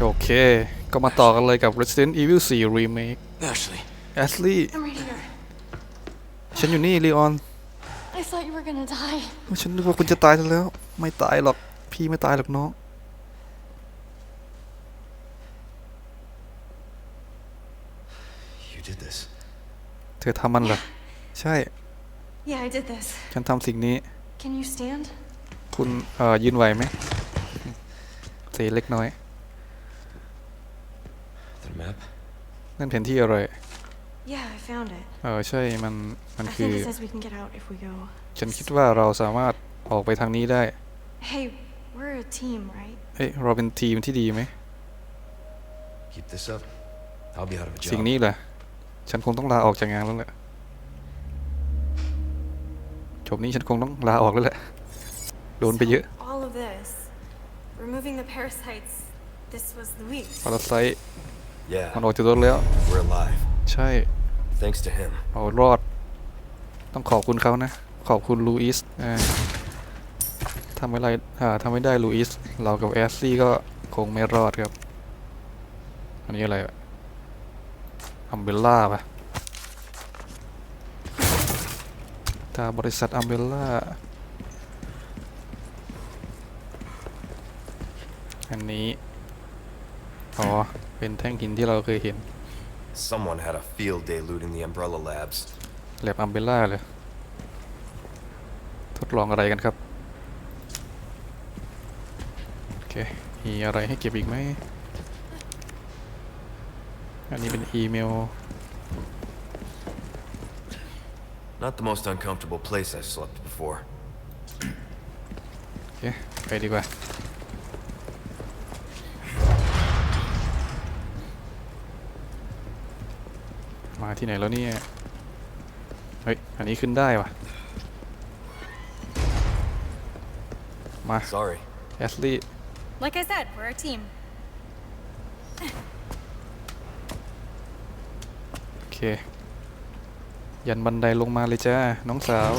โอเค ก็มาต่อกันเลยกับ Resident Evil 4 Remake Ashley, Ashley I'm right here. ฉันอยู่นี่ลีออน I thought you were gonna die. ฉันนึกว่าคุณจะตายซะแล้ว ไม่ตายหรอก พี่ไม่ตายหรอกน้อง you did this. เธอทำมันเหรอ ใช่ Yeah, I did this. ฉันทำสิ่งนี้ Can you stand? คุณเอ่อยืนไหวไหมเสียเล็กน้อย The map? นั่นแผนที่อะไร Yeah, I found it. เออใช่มันมัน I คือ think it says we can get out if we go. ฉันคิดว่าเราสามารถออกไปทางนี้ได้ Hey, we're a team, right? เอ้ยเราเป็นทีมที่ดีไหม Keep this up. I'll be out of a job. สิ่งนี้แหละ ฉันคงต้องลาออกจากงานแล้วแหละจบนี้ฉันคงต้องลาออกแล้วแหละ โดนไปเยอะ All of this, removing the parasites. This was Luis. พาราไซต์ Yeah, มันออกจากรถแล้ว we're alive. ใช่ Thanks to him. เอารอด ต้องขอบคุณเขานะ ขอบคุณลูอิสอ่าทำไม่ได้อ่าทำไม่ได้ลูอิส เรากับแอสซี่ก็คงไม่รอดครับ อันนี้อะไรอัมเบลล่าปะตาบริษัทอัมเบลล่า อันนี้ อ๋อ เป็นแท่งหินที่เราเคยเห็น Someone had a field day looting the Umbrella Labs. แลบอัมเบล่าเลย ทดลองอะไรกันครับ โอเค มีอะไรให้เก็บอีกไหม อันนี้เป็นอีเมล Not the most uncomfortable place I've slept before. โอเค ไปดีกว่า มาที่ไหนแล้วเนี่ย เฮ้ย อันนี้ขึ้นได้วะมา Sorry. แอสลี่ Like I said, we're a team. โอเค ยันบันไดลงมาเลยจ้า น้องสาว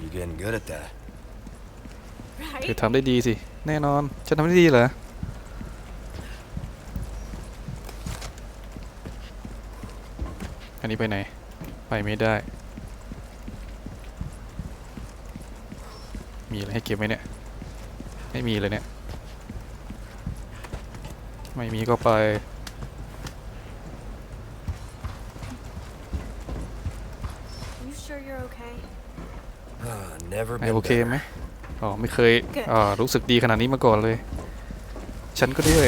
You getting good at that? เธอ Right? ทำได้ดีสิ แน่นอน ฉันทำได้ดีเหรอ อันนี้ไปไหน ไปไม่ได้ มีอะไรให้เก็บไหมเนี่ย ไม่มีเลยเนี่ย ไม่มีก็ไป You sure you're okay? Ah, never ไอ been โอเค better. ไหมอ๋อ ไม่เคยอ่ารู้สึกดีขนาดนี้มาก่อนเลย ฉันก็ด้วย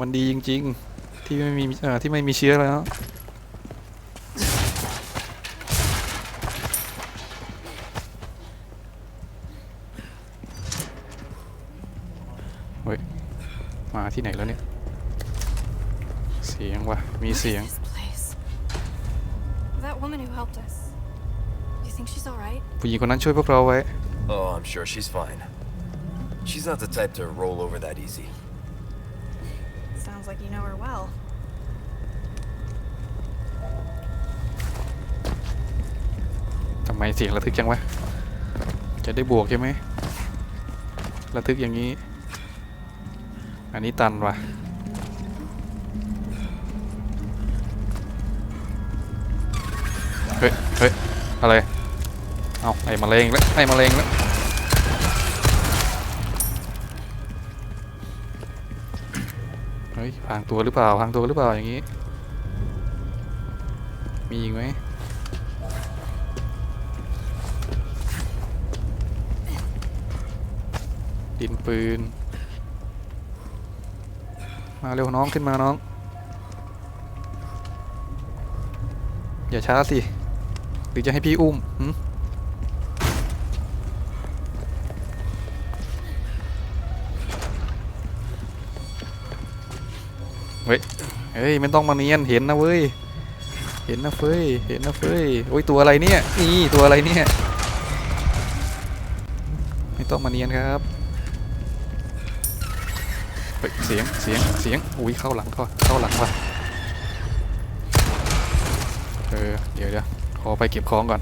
มันดีจริง ๆ ที่ไม่มีเอ่อที่ไม่มีเชื้อแล้ว ที่ไหนแล้วเนี่ย เสียงวะมี What is เสียง This place. That woman who helped us. You think she's alright? ผู้หญิงคนนั้นช่วยพวกเราไว้ Oh, I'm sure she's fine. She's not the type to roll over that easy. Sounds like you know her well. ทำไมเสียงระทึกจังวะ จะได้บวกใช่ไหมระทึกอย่างนี้ อันนี้ตันวะเฮ้ยเฮ้ยอะไร เอาไอ้มะเร็งแล้วไอ้มะเร็งแล้วเฮ้ยพรางตัวหรือเปล่าพรางตัวหรือเปล่าอย่างนี้ มีอีกไหมดินปืน มาเร็วน้องขึ้นมาน้อง อย่าช้าสิ หรือจะให้พี่อุ้มเฮ้ย เฮ้ยไม่ต้องมาเนียนเห็นนะเว้ย เห็นนะเฟ้ย เห็นนะเฟ้ย โอ้ยตัวอะไรเนี่ย นี่ตัวอะไรเนี่ย ไม่ต้องมาเนียนครับ เฮ้เสียงเสียงเสียงอุ้ยเข้าหลังก่อนเข้าหลังว่ะเออเดี๋ยวเดี๋ยวขอไปเก็บของก่อน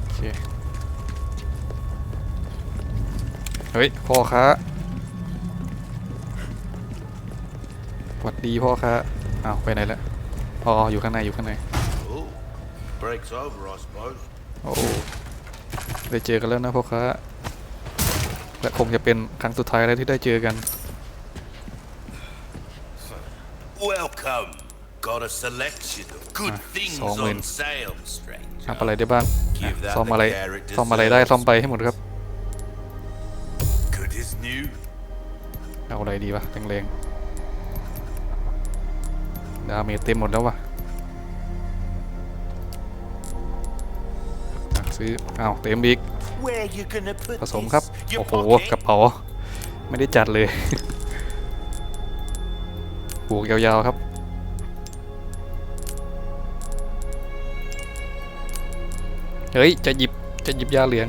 โอเคเฮ้ยพ่อค้าหวัดดีพ่อค้าอ้าวไปไหนละพ่ออยู่ข้างในอยู่ข้างใน breaks โอ้ ได้เจอกันแล้วนะพ่อค้า และคงจะเป็นครั้งสุดท้ายแล้วที่ได้เจอกัน Welcome. Got a selection of good Ah, things so I'm in. on sale, stranger. ทำอะไรได้บ้างอะ Give that ซ่อมอะไร the care it ซ่อมอะไรได้ deserves. ซ่อมไปให้หมดครับ Good as new. เอาอะไรดีวะแรงๆดาเมจเต็มหมดแล้ววะอะซื้ออ้าวเต็มอีก Where you gonna put ผสมครับ this? Your โอ้โห pocket? กระเป๋า ไม่ได้จัดเลยผูกยาวๆครับ เฮ้ย จะหยิบ จะหยิบยาเหลือง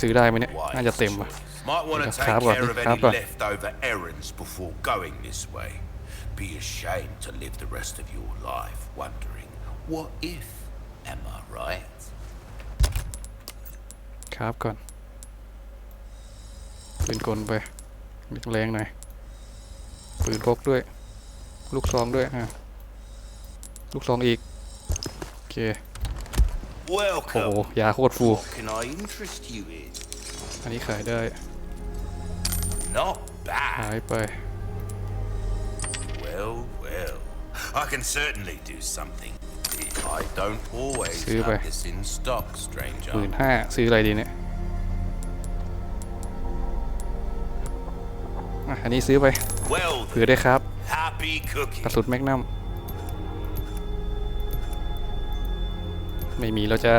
ซื้อได้ไหมเนี่ย Wise น่าจะเต็มว่ะ choice. Might want to Let's take grab one, care of let's any grab one. leftover errands before going this way. Be ashamed to live the rest of your life wondering, what if? Am I right? ครับก่อนปืนกลไปแรงๆหน่อยปืนพกด้วย ลูกซองด้วยอะลูกซองอีก โอเค โอ้โห Welcome. ยาโคตรฟู What can I interest you in? อันนี้ขายได้ Not ขาย bad. ไป Well, well. I can certainly do something. I don't always ซื้อไป have this in stock, หมื่ stranger. นห้าซื้ออะไรดีเนี่ยอะอันนี้ซื้อไป Well, เผื่อได้ครับ happy ก cooking. ระสุนแมกนัม ไม่มีแล้วจ้า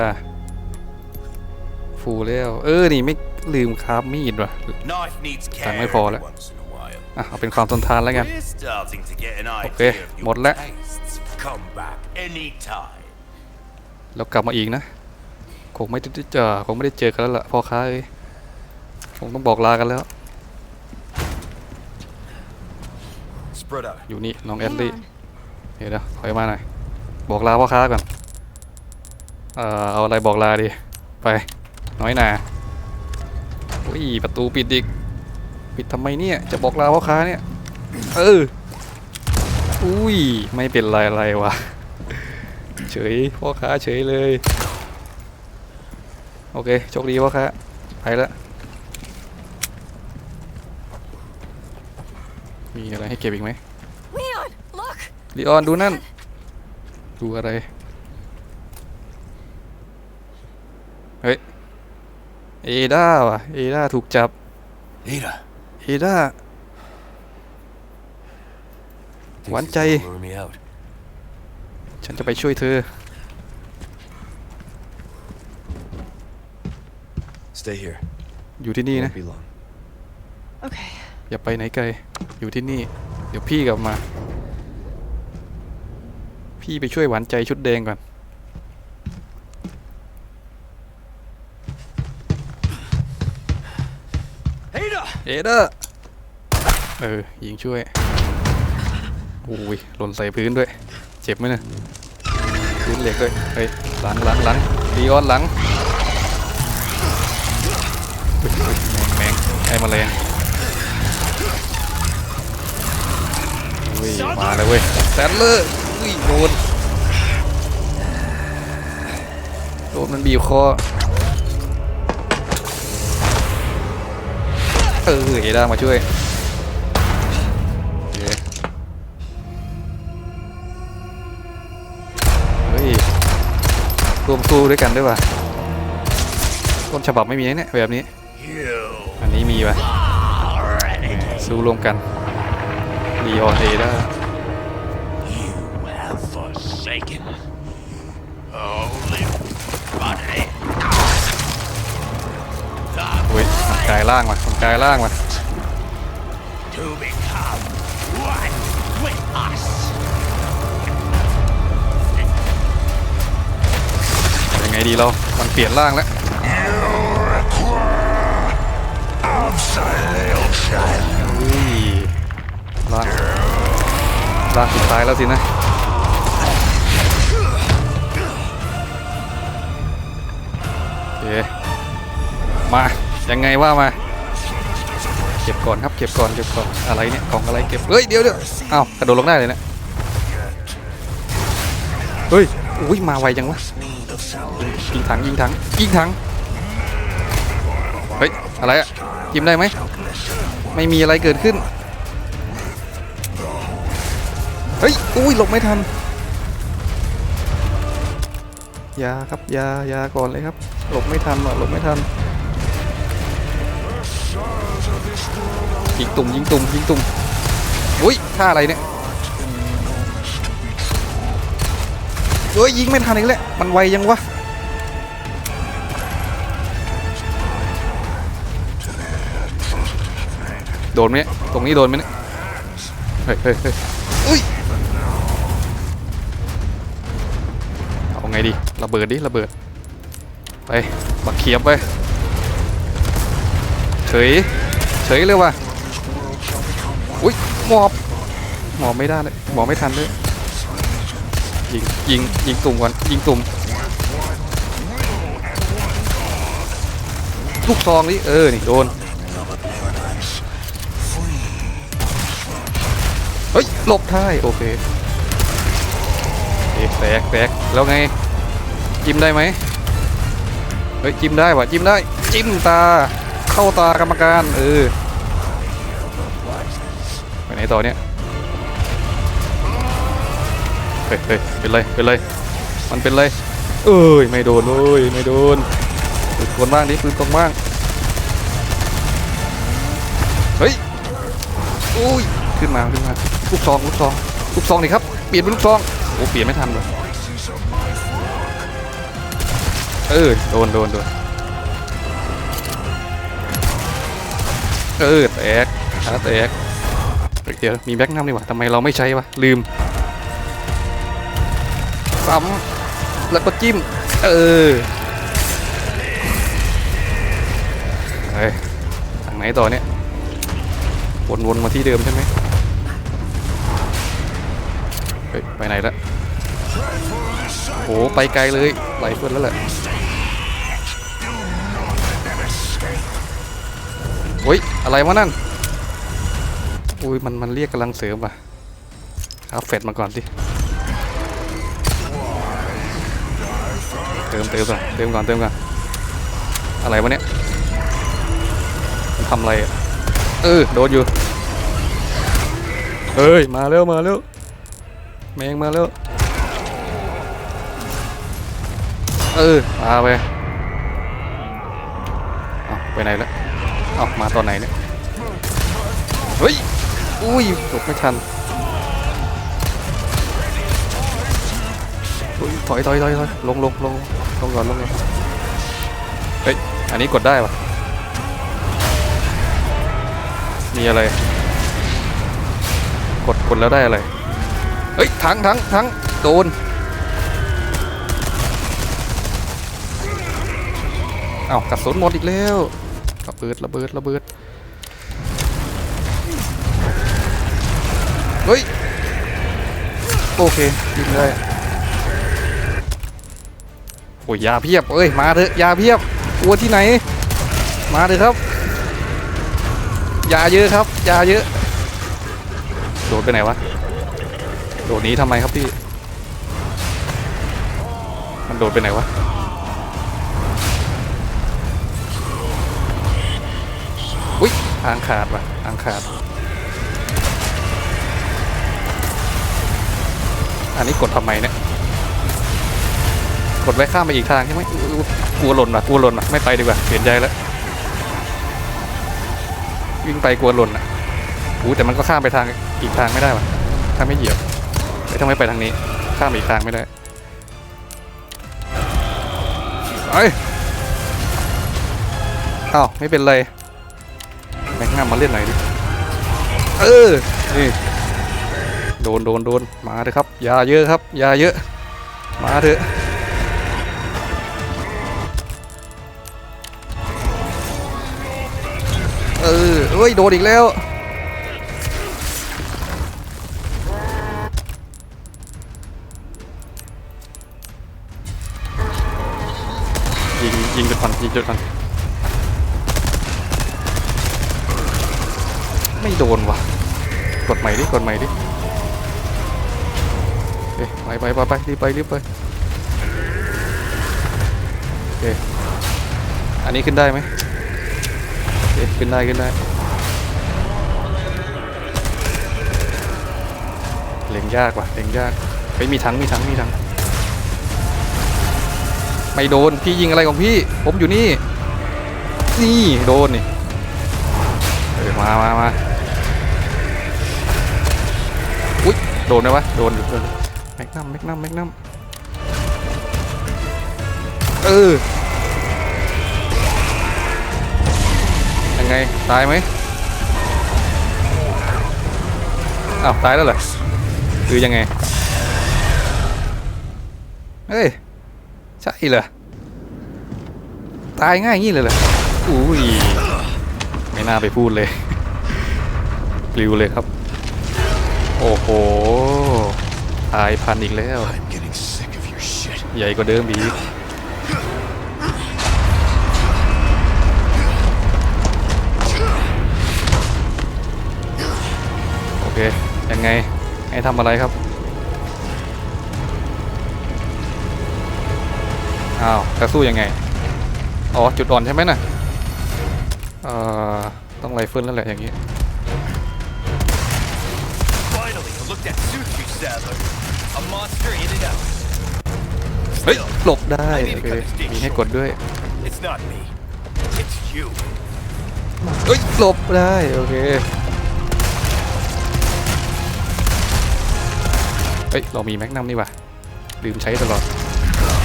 ฟูแล้วเออนี่ไม่ลืมครับมีดว่ะ Knife needs care Tặng mấy every phò lại. once in a while. อะเอาเป็นความทนทานแล้วกัน We're starting to get an Ok, idea of một your lát. tastes. Come back anytime. แล้วกลับมาอีกนะคงไม่ได้เจอคงไม่ได้เจอกันแล้วล่ะพ่อค้าเอ้ยคงต้องบอกลากันแล้ว Spread out. อยู่นี่น้องแอ Hang ดลี่ on. เดี๋ยวนะถอยมาหน่อยบอกลาพ่อค้าก่อน เอ่อเอาอะไรบอกลาดีไป น้อยหนาอุ้ยประตูปิดอีก ปิดทำไมเนี่ย จะบอกลาพ่อค้าเนี่ย เออ อุ้ย ไม่เป็นไรอะไรวะ เฉยพ่อค้าเฉยเลย โอเค โชคดีพ่อค้า ไปแล้วมีอะไรให้เก็บอีกไหม Leon, look! ลีออน ดูนั่น ดูอะไร เฮ้ย เอด้าว่ะ เอด้าถูกจับ Ada. เอด้า Thinks One he's chay. gonna lure me out. ฉันจะไปช่วยเธอ Stay here. อยู่ที่นี่นะ Won't be long. Okay. อย่าไปไหนไกล อยู่ที่นี่ เดี๋ยวพี่กลับมา พี่ไปช่วยหวานใจชุดแดงก่อน เอเด้าเออยิงช่วยโอ้ยหล่นใส่พื้นด้วย เจ็บไหมเนี่ยพื้นเหล็กด้วยเฮ้ยหลังหลังหลังดีออนหลังแมงแมงไอ้แมลงอุ้ยมาเลยเว้ยแซนเลอร์อุ้ยโดนโดนมันบีบคอ เออเอด้ามาช่วยเฮ้ยรวมสู้ด้วยกันด้วยว่ะต้นฉบับไม่มีเนี่ยแบบนี้ อันนี้มีป่ะสู้รวมกันลีออนเอด้า have forsaken only ลายร่างว่ะมันกลายร่างว่ะ To become one with us. ยังไงดีเรา มันเปลี่ยนร่างแล้ว Our อุ้ยล่างล่างสุดท้ายแล้วสินะโอเคมา ยังไงว่ามา เก็บก่อนครับเก็บก่อนเก็บก่อนอะไรเนี่ยกล่องอะไรเก็บเฮ้ยเดี๋ยวเดี๋ยวอ้าวกระโดดลงได้เลยนะเฮ้ยอุ้ยมาไวจังวะยิงถังยิงถังยิงถังเฮ้ยอะไรอะจิ้มได้ไหมไม่มีอะไรเกิดขึ้นเฮ้ยอุ้ยหลบไม่ทันยาครับยายาก่อนเลยครับหลบไม่ทันว่ะหลบไม่ทัน ยิงตุ่มยิงตุ่มยิงตุ่มอุ้ยท่าอะไรเนี่ยเฮ้ยยิงไม่ทันอีกแล้วมันไวยังวะโดนไหมตรงนี้โดนไหมเนี่ยเฮ้ยเฮ้ยเฮ้ยอุ้ยเอาไงดีระเบิดดิระเบิดไปบักเขียบไปเฉย ยเลยว่ะอุ้ยหมอบหมอบไม่ได้เลยหมอบไม่ทันเลยยิงยิงยิงตุ่มก่อนยิงตุ่มลูกซองนี่เออนี่โดนเฮ้ยหลบท้ายโอเคโอเแตกแตกแล้วไงจิ้มได้ไหมเฮ้ยจิ้มได้ว่ะจิ้มได้ จิ้มตาเข้าตากรรมการเออ ไปไหนต่อเนี่ยเฮ้ยเฮ้ยเป็นไรเป็นไรมันเป็นไรเอ้ยไม่โดนเอ้ยไม่โดนปืนกลบ้างดิปืนกลบ้างเฮ้ยอุ้ยขึ้นมาขึ้นมาลูกซองลูกซองลูกซองนี่ครับเปลี่ยนเป็นลูกซองโอ้เปลี่ยนไม่ทันเลยเออโดนโดนโดนเออแตกขาแตก เดี๋ยวมีแบ็กนัมนี่หว่าทำไมเราไม่ใช้วะลืมซ้ำแล้วก็จิ้ม เออเฮ้ยทางไหนต่อเนี่ย วนๆมาที่เดิมใช่ไหมเฮ้ยไปไหนละโอ้ไปไกลเลยไหลเพื่อนแล้วแหละโอ้ยอะไรวะนั่น อุ้ยมันมันเรียกกำลังเสริมว่ะเอาเฟดมาก่อนสิเติมเติมก่อนเติมก่อนเติมก่อนอะไรวะเนี่ยมันทำอะไรเออโดนอยู่เฮ้ยมาเร็วมาเร็วแมงมาแล้วเออพาไปเอาไปไหนแล้วเอามาตอนไหนเนี่ยเฮ้ย อุ้ยหลบไม่ทันอุ๊ยถอยถอยถอยถอยลงลงลงลงก่อนลงก่อนเฮ้ย อันนี้กดได้ปะมีอะไร กดกดแล้วได้อะไร เฮ้ย ทั้งทั้งทั้งโดน เอากระสุนหมดอีกแล้วระเบิดระเบิดระเบิด เฮ้ย โอเคยิงได้โอ้ยยาเพียบเอ้ย มาเถอะยาเพียบกลัวที่ไหน มาเถอะครับยาเยอะครับยาเยอะ โดดไปไหนวะ โดดนี้ทำไมครับพี่ มันโดดไปไหนวะอุ้ยทางขาดว่ะทางขาด อันนี้กดทำไมเนี่ยกดไว้ข้ามไปอีกทางใช่ไหมกลัวหล่นว่ะกลัวหล่นว่ะไม่ไปดีกว่าเปลี่ยนใจแล้ววิ่งไปกลัวหล่นอะอู้แต่มันก็ข้ามไปทางอีกทางไม่ได้ว่ะถ้าไม่เหยียบไม่ต้องไมไปทางนี้ ข้ามอีกทางไม่ได้ไอ้ยอ้าวไม่เป็นไรแม็กนัมมาเล่นหน่อยดิเออนี่ โดนโดนโดนมาเถอะครับยาเยอะครับยาเยอะ มาเถอะเออเฮ้ยโดนอีกแล้วยิงยิงจนก่อนยิงจนก่อนไม่โดนว่ะ กดใหม่ดิ กดใหม่ดิ ไปไปไปไปรีบไปรีบไปโอเคอันนี้ขึ้นได้ไหมโอเคขึ้นได้ขึ้นได้เล็งยากว่ะเล็งยากเฮ้ยมีทั้งมีทั้งมีทั้งไม่โดนพี่ยิงอะไรของพี่ ผมอยู่นี่ นี่โดนนี่เออมามามาอุ้ยโดนไหมวะโดนอยู่โดน กนัมแม็กนัมแม็กนัมเออยังไง ตายไหมอ้าว ตายแล้วเหรอคือยังไง เฮ้ย ใช่เหรอ ตายง่ายงี้เลยเหรออุ้ย ไม่น่าไปพูดเลยปลิวเลยครับ โอ้โห ตายพันอีกแล้ว I'm getting sick of your shit. ใหญ่กว่าเดิมอีกโอเค ยังไง ให้ทำอะไรครับ อ้าวจะสู้ยังไง อ๋อ จุดอ่อนใช่ไหมน่ะเอ่อ ต้องไรเฟิลแล้วแหละอย่างนี้ Finally, I looked at suits you, Sadler. A monster in and out. เฮ้ยหลบได้โอเคมีให้กดด้วย It's not me. It's you. เฮ้ย หลบได้ โอเค เฮ้ย เรามีแม็กนัมนี่ว่ะลืมใช้ตลอด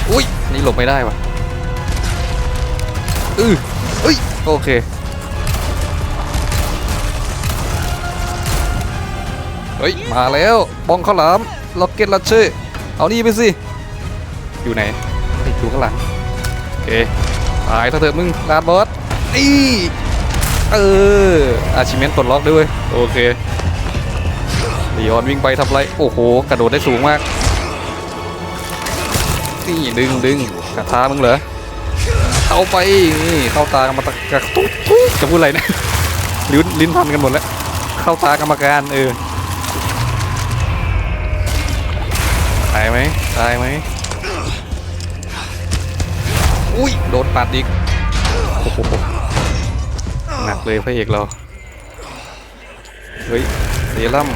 อุ้ย นี่หลบไม่ได้ว่ะอือเฮ้ย โอเค เฮ้ย มาแล้ว บองข้าวหลามล็อกเก็ตลัชเช่เอานี่ไปสิ อยู่ไหนอยู่ข้างหลังโอเคตายถ้าเถอะมึงลาดบอสนี่เอออาชิเมนปลดล็อกด้วย โอเคลีออนวิ่งไปทำไร โอ้โห กระโดดได้สูงมาก นี่ดึงดึงกระทามึงเหรอเอาไป นี่เข้าตากรรมตะกระตุ๊ดตุ๊ดจะพูดอะไรเนะลิ้นลิ้นพันกันหมดแล้ว เข้าตากรรมการเออ ไหมตายไหมอุ้ยโดนปัดอีกโอ้โหหนักเลยพระเอกเรา เฮ้ยเซรั่ม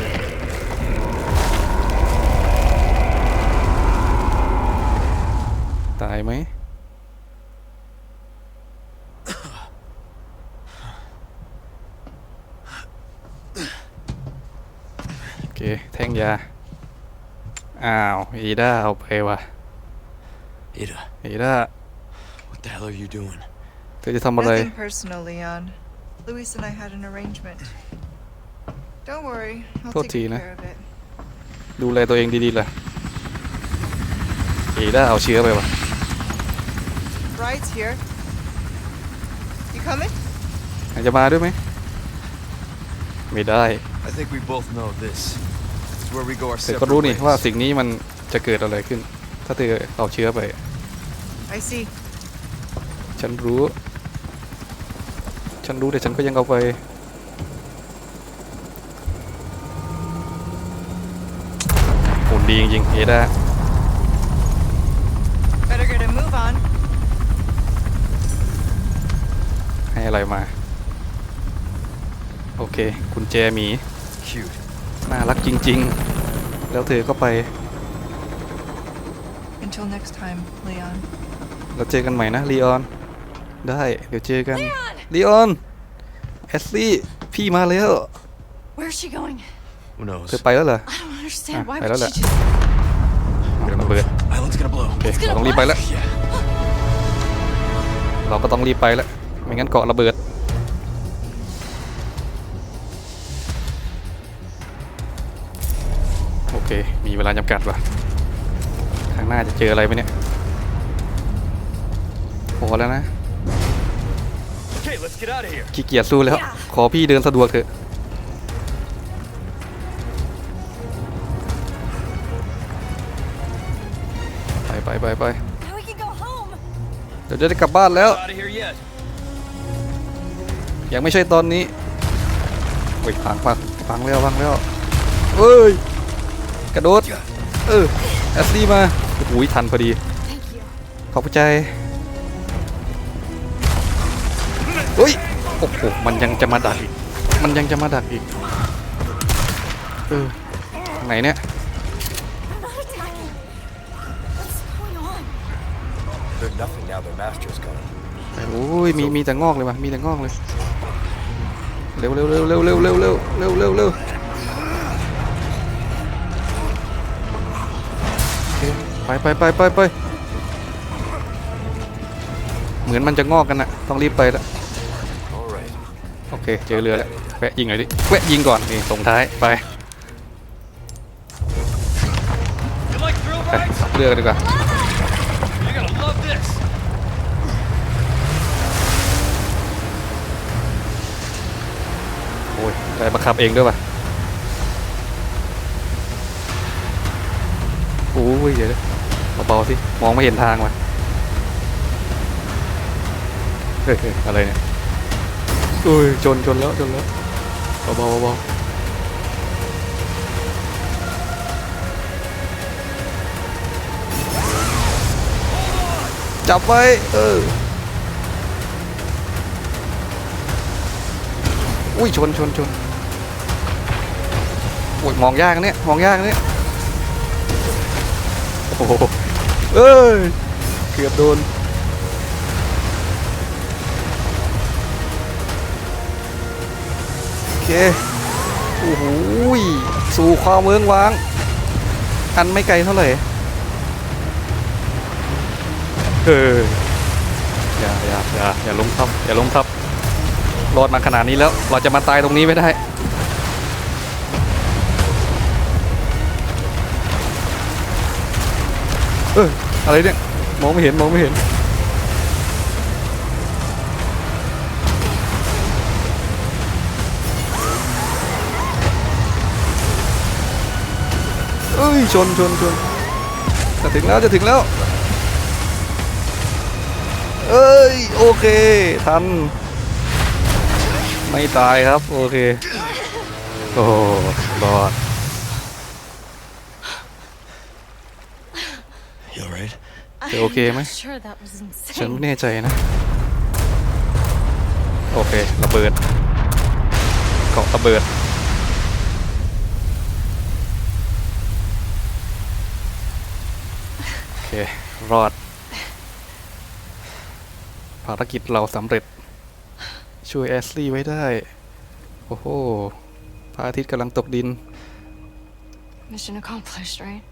ตายไหมโอเค แท่งยา อ้าว อีด้าเอาไปว่ะ Ida, อีด้า what the hell are you doing? เธอจะทำอะไร Nothing personal, Leon. Luis and I had an arrangement. Don't worry, I'll Tốt take gì good nữa? care of it. ดูแลตัวเองดีๆล่ะอีด้าเอาเชื้อไปว่ะ Bride's here. You coming? อยากจะมาด้วยไหม ไม่ได้ I think we both know this. เธอ separate ก็รู้นี่ ways. ว่าสิ่งนี้มันจะเกิดอะไรขึ้น ถ้าเธอเอาเชื้อไป I see. ฉันรู้ ฉันรู้แต่ฉันก็ยังเอาไป หุ่นดีจริงๆเอด้า Better get a move on. ให้อะไรมา โอเค คุณแจหมี Cute. น่ารักจริง ๆ แล้วเธอก็ไป Until next time, Leon. เราเจอกันใหม่นะลีออน ได้ เดี๋ยวเจอกันลีออนแอสลี่ พี่มาแล้ว Where's she going? Who knows? เธอไปแล้วเหรอ I don't understand. Ah, Why I would don't she know. just... เดี๋ยวระเบิด Island's gonna blow. โอเค เราต้องรีบไปแล้ว Yeah. เราก็ต้องรีบไปแล้ว ไม่งั้นเกาะระเบิด ลาจำกัดว่ะข้างหน้าจะเจออะไรไหมเนี่ยพอแล้วนะ Okay, let's get out of here. ขี้เกียจสู้แล้ว ขอพี่เดินสะดวกเถอะไปไปไปไป Now we can go home. เดี๋ยวจะได้กลับบ้านแล้ว Out of here yet. ยังไม่ใช่ตอนนี้โอ้ยพังพังพังแล้วพังแล้วเอ้ย กระโดด เออแอสซี่มาโอ้โหทันพอดี Thank you. ขอบใจเฮ้ย โอ้โห มันยังจะมาดักอีก มันยังจะมาดักอีก เออทางไหนเนี่ย I'm not attacking. What's going on? They're nothing now. Their master's gone. โอ้ย มี มีแต่งอกเลยว่ะ มีแต่งอกเลย เร็วเร็วเร็วเร็วเร็วเร็วเร็วเร็วเร็ว ไปไปไปไปไปเหมือนมันจะงอกกันนะต้องรีบไปแล้วโอเค เจอเรือแล้วแวะยิงหน่อยดิแวะยิงก่อนนี่ส่งท้ายไปไปเรือกันดีกว่าโอ้ยได้บังคับเองด้วยป่ะโอ้ยเดี๋ยว เบาๆสิ มองไม่เห็นทางวะเฮ้ยอะไรเนี่ยอุ้ยชนชนแล้วชนแล้วเบาๆเบาๆจับไว้เออ อุ้ยชนชนชนโอ้ยมองยากเนี่ย มองยากเนี่ย โอ้โห เอ้ยเกือบโดนโอเคโอ้โหสู่ความเมืองว้าง อันไม่ไกลเท่าไหร่เอออย่าอย่าอย่าอย่าลงทับอย่าลงทับรอดมาขนาดนี้แล้ว เราจะมาตายตรงนี้ไม่ได้ เอออะไรเนี่ยมองไม่เห็นมองไม่เห็นเอ้ยชนชนชนจะถึงแล้วจะถึงแล้ว เอ้ยโอเคทันไม่ตายครับ โอเค โอ้รอด You alright? จะโอเคไหม I'm sure that was ฉัน insane. ไม่แน่ใจนะ โอเคระเบิดเกาะระเบิด โอเค รอด ภารกิจเราสำเร็จ ช่วยแอสลี่ไว้ได้ โอ้โหพระอาทิตย์กำลังตกดิน Mission accomplished, right?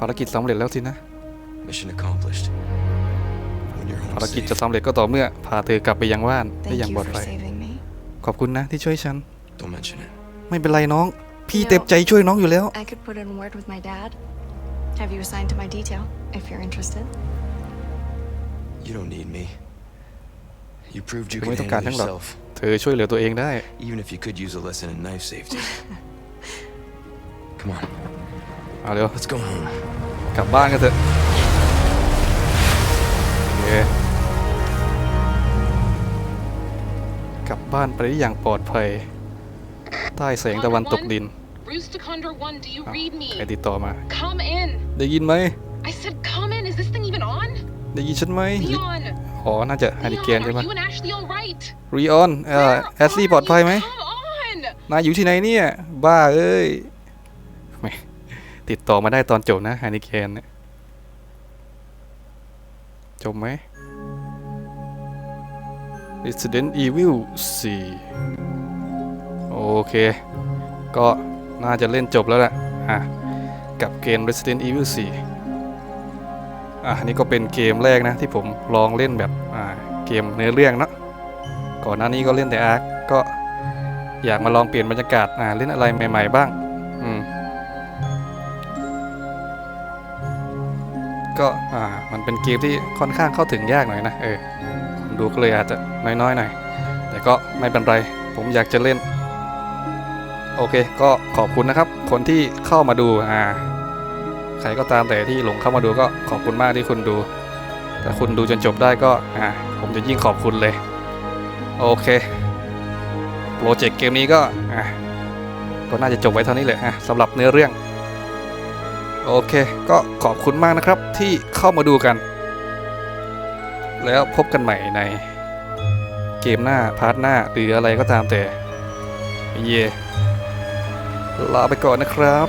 ภารกิจสำเร็จแล้วสินะ Mission accomplished. When you're ภาร home กิจ safe, จะสำเร็จก็ต่อเมื่อพาเธอกลับไปยังบ้านได้ Thank อย่าง you ปลอด for ภัย saving me. ขอบคุณนะที่ช่วยฉัน don't mention it. ไม่เป็นไรน้อง พี่เต็มใจช่วยน้องอยู่แล้ว I could put in a word with my dad. Have you assigned to my detail, if you're interested? You don't need me. You proved you คือ can ไม่ต้องการ handle ทั้งหรอก yourself, เธอช่วยเหลือตัวเองได้ even if you could use a lesson in knife safety. Come on, เอาเร็ว let's go home. กลับบ้านกันเถอะโอเคกลับบ้านไปได้อย่างปลอดภัย ใต้แสงตะวันตกดิน Bruce to Condor 1, do you อ้าว read ใคร me? ติดต่อมา Come in. ได้ยินไหม I said come in. Is this thing even on? ได้ยินฉันไหม Leon. อ๋อ น่าจะฮาริเกน Leon, ใช่ are ปะ you and Ashley all right? รีออนเอ่อ Where แอสลี่ are ปลอดภัยไหม you? Come on. นายอยู่ที่ไหนเนี่ย บ้าเอ้ยไม่ ติดต่อมาได้ตอนจบนะฮานิเคนเนี่ยจบไหม Resident Evil 4 โอเค ก็น่าจะเล่นจบแล้วแหละอะ กับเกม Resident Evil 4 อะ นี่ก็เป็นเกมแรกนะ ที่ผมลองเล่นแบบ อ่า เกมเนื้อเรื่องเนอะก่อนหน้านี้ก็เล่นแต่อาร์คก็อยากมาลองเปลี่ยนบรรยากาศ อ่า เล่นอะไรใหม่ ๆ บ้าง อืม ก็อ่ามันเป็นเกมที่ค่อนข้างเข้าถึงยากหน่อยนะเออดูก็เลยอาจจะน้อยๆหน่อยแต่ก็ไม่เป็นไร ผมอยากจะเล่น โอเค ก็ขอบคุณนะครับ คนที่เข้ามาดูอ่าใครก็ตามแต่ที่หลงเข้ามาดูก็ขอบคุณมากที่คุณดู ถ้าคุณดูจนจบได้ก็อ่าผมจะยิ่งขอบคุณเลย โอเค โปรเจกต์เกมนี้ก็อะก็น่าจะจบไว้เท่านี้เลยอะสำหรับเนื้อเรื่อง โอเค ก็ขอบคุณมากนะครับที่เข้ามาดูกัน แล้วพบกันใหม่ในเกมหน้า พาร์ทหน้า หรืออะไรก็ตามแต่ เย่ลาไปก่อนนะครับ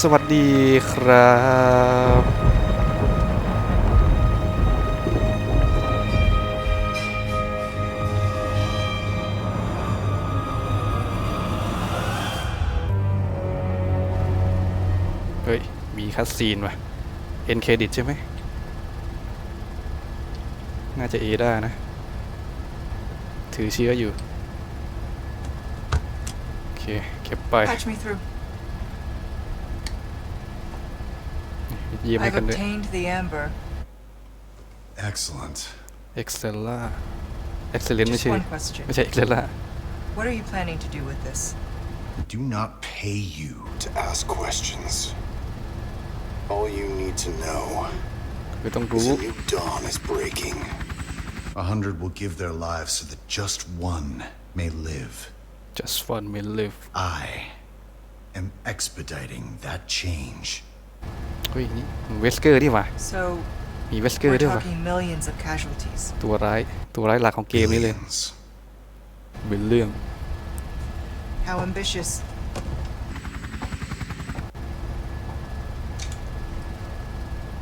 สวัสดีครับ คัสซีนว่ะเอ็นเครดิตใช่ไหม น่าจะเอได้นะ ถือเชื้ออยู่ โอเค เก็บไป Patch me through. เยี่ยมให้ I've กันด้วย obtained the amber. Excellent. เอ็กเซล่าเอ็กเซเลนไม่ Just ใช่ one question. ไม่ใช่เอ็กเซล่า What are you planning to do with this? We do not pay you to ask questions. All you need to know คือต้อง is รู้ a new dawn is breaking. A hundred will give their lives so that just one may live. just one may live I am expediting that change. เฮ้ยนี่เวสเกอร์นี่หว่า So, มีเวสเกอ we're ร์ด้วยวะ talking millions of casualties. ตัวร้าย ตัวร้ายหลักของเกมนี้เลย Billions. เป็นเรื่อง How ambitious.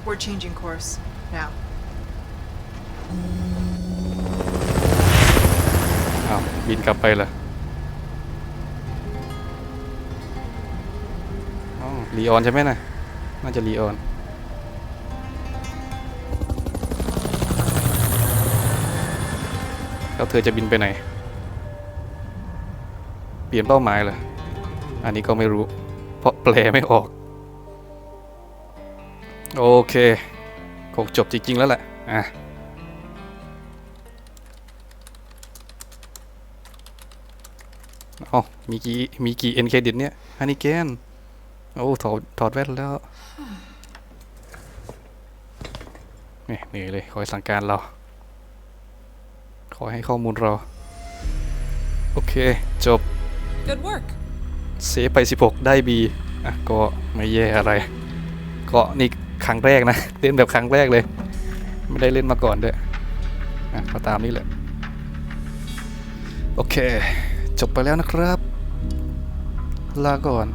We're changing course. Now. อ้าวบินกลับไปเหรออ๋อลีออนใช่ไหมนะน่าจะลีออน แล้วเธอจะบินไปไหน เปลี่ยนเป้าหมายเหรอ อันนี้ก็ไม่รู้ เพราะแปลไม่ออก โอเคคงจบจริง ๆ แล้วแหละ อะ อ๋อ มีกี่ มีกี่เอ็นเครดิตเนี่ยฮันนี่เกน โอ้ ถอด ถอดแว่นแล้วนี่เหนื่อยเลย คอยสั่งการเราขอให้ข้อมูลเรา โอเค จบ Good work. เซฟไป 16 ได้ B อะ ก็ไม่แย่อะไร ก็นี่ ครั้งแรกนะ เล่นแบบครั้งแรกเลย ไม่ได้เล่นมาก่อนด้วยอะก็ตามนี้แหละ โอเค จบไปแล้วนะครับ ลาก่อน